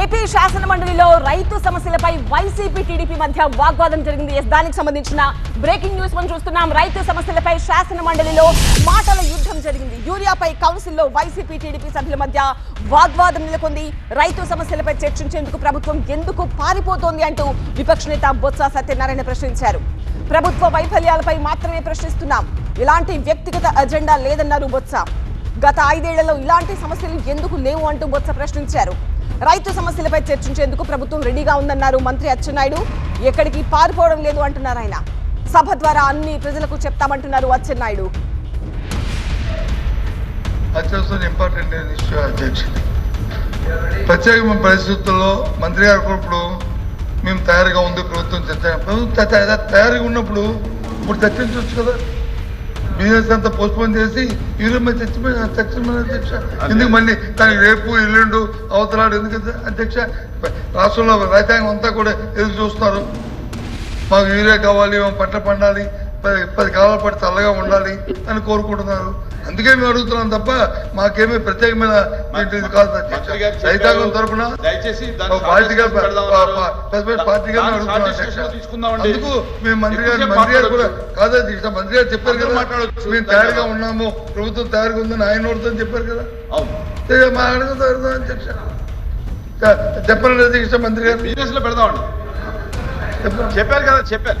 AP శాసన మండలిలో రైతు సమస్యలపై వైసీపీ టీడీపీ మధ్య వాగ్వాదం జరిగింది. ఎస్ దానికి సంబంధించిన బ్రేకింగ్ న్యూస్ మనం చూస్తున్నాం. రైతు సమస్యలపై శాసన మండలిలో మాటల యుద్ధం జరిగింది. యూరియాపై కౌన్సిల్లో వైసీపీ టీడీపీ సభ్యుల మధ్య వాగ్వాదం నెలకొంది. రైతు సమస్యలపై చర్చించేందుకు ప్రభుత్వం ఎందుకు పారిపోతోంది అంటూ విపక్ష నేత బొత్స సత్యనారాయణ ప్రశ్నించారు. ప్రభుత్వ వైఫల్యాలపై మాత్రమే ప్రశ్నిస్తున్నాం. ఇలాంటి వ్యక్తిగత అజెండా లేదన్నారు బొత్స. గత ఐదేళ్ళలో ఇలాంటి సమస్యలు ఎందుకు లేవు అంటూ బొత్స ప్రశ్నించారు. రైతు సమస్యలపై చర్చించేందుకు ప్రభుత్వం రెడీగా ఉందన్నారు మంత్రి అచ్చెన్నాయుడు. ఎక్కడికి పారిపోవడం లేదు అంటున్నారు ఆయన. సభ ద్వారా అన్ని ప్రజలకు చెప్తామంటున్నారు అచ్చెన్నాయుడు. అత్యవసర ఇంపార్టెంట్ ఇష్యూ ప్రత్యేకమైన పరిస్థితుల్లో మంత్రి గారు ఇప్పుడు మేము తయారుగా ఉంది ప్రభుత్వం చర్చ. ప్రభుత్వం తయారుగా ఉన్నప్పుడు ఇప్పుడు చర్చించవచ్చు కదా. బిజినెస్ అంతా పోస్ట్పోన్ చేసి ఈరోజు మీద చర్చ చర్చ అధ్యక్ష. ఎందుకు మళ్ళీ దానికి రేపు ఎల్లుండు అవతలాడు ఎందుకు అధ్యక్ష? రాష్ట్రంలో రైతాంగం అంతా కూడా ఎదురు చూస్తున్నారు. మాకు యూరియా కావాలి మా పంట పండాలి పది కాలాల పాటు చల్లగా ఉండాలి అని కోరుకుంటున్నారు. అందుకే మేము అడుగుతున్నాం తప్ప మాకేమీ ప్రత్యేకమైన. రైతాంగం ఒక పార్టీగా పార్టీగా అడుగుతున్నాం. అందుకు మేము మంత్రి గారు మంత్రి గారు కూడా. కాదు మంత్రి గారు చెప్పారు కదా. మేము తయారుగా ఉన్నాము ప్రభుత్వం తయారుగా ఉందని ఆయన నోడుతో చెప్పారు కదా. మా అడుగుతారు అధ్యక్ష చెప్పండి అధ్యక్ష మంత్రి గారు. బిజినెస్లో పెడదామండి. చెప్పారు కదా చెప్పారు.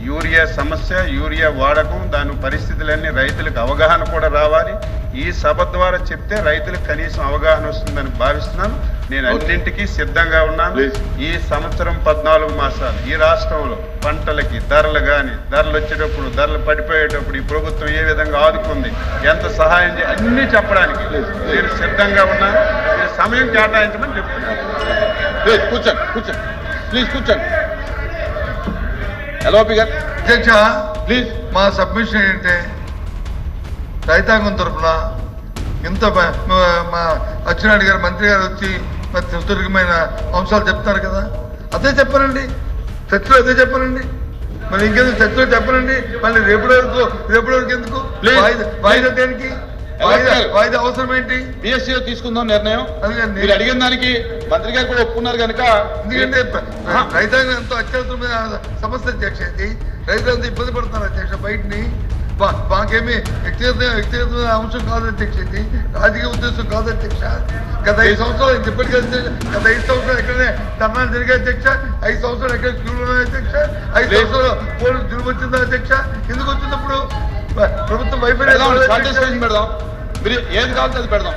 యూరియా సమస్య యూరియా వాడకం దాని పరిస్థితులన్నీ రైతులకు అవగాహన కూడా రావాలి. ఈ సభ ద్వారా చెప్తే రైతులకు కనీసం అవగాహన వస్తుందని భావిస్తున్నాను. నేను అన్నింటికీ సిద్ధంగా ఉన్నాను. ఈ సంవత్సరం పద్నాలుగు మాసాలు ఈ రాష్ట్రంలో పంటలకి ధరలు కానీ ధరలు వచ్చేటప్పుడు ధరలు పడిపోయేటప్పుడు ఈ ప్రభుత్వం ఏ విధంగా ఆదుకుంది ఎంత సహాయం చే అన్నీ చెప్పడానికి నేను సిద్ధంగా ఉన్నాను. సమయం కేటాయించమని చెప్తున్నాను. కూర్చోండి కూర్చోండి. ప్లీజ్ కూర్చోండి. ఎల్ఓపి గారు అధ్యక్ష ప్లీజ్ మా సబ్మిషన్ ఏంటంటే రైతాంగం తరఫున ఇంత మా- అచ్చెన్నాయుడు గారు మంత్రి గారు వచ్చి మరి సుదీర్ఘమైన అంశాలు చెప్తారు కదా? అదే చెప్పనండి. చర్చలో అదే చెప్పనండి. మరి ఇంకెందుకు చర్చలో చెప్పనండి? మళ్ళీ రేపు వరకు రేపు వరకు ఎందుకు? వాయిదా దేనికి? వాయిదా అవసరం ఏంటి? బిఎస్సీలో తీసుకుందాం నిర్ణయం. మీరు అడిగిన దానికి మంత్రి గారు కూడా ఒప్పుకున్నారు కనుక ఎందుకంటే రైతాంగం ఎంతో అత్యవసరమైన సమస్య అధ్యక్ష ఇది. రైతులంతా ఇబ్బంది పడుతున్నారు అధ్యక్ష బయటని. మాకేమీ వ్యక్తిగత వ్యక్తిగతమైన అంశం కాదు అధ్యక్ష ఇది. రాజకీయ ఉద్దేశం కాదు అధ్యక్ష. గత ఐదు సంవత్సరాలు ఇప్పటికే గత ఐదు సంవత్సరాలు ఎక్కడనే ధర్నాలు జరిగే అధ్యక్ష. ఐదు సంవత్సరాలు ఎక్కడ క్యూలు ఉన్నాయి అధ్యక్ష? ఐదు. సంవత్సరాలు పోలీసు దిగులు వచ్చిందా అధ్యక్ష? ఎందుకు వచ్చినప్పుడు ప్రభుత్వం వైఫల్యం మీరు ఏది కావాలంటే అది పెడదాం.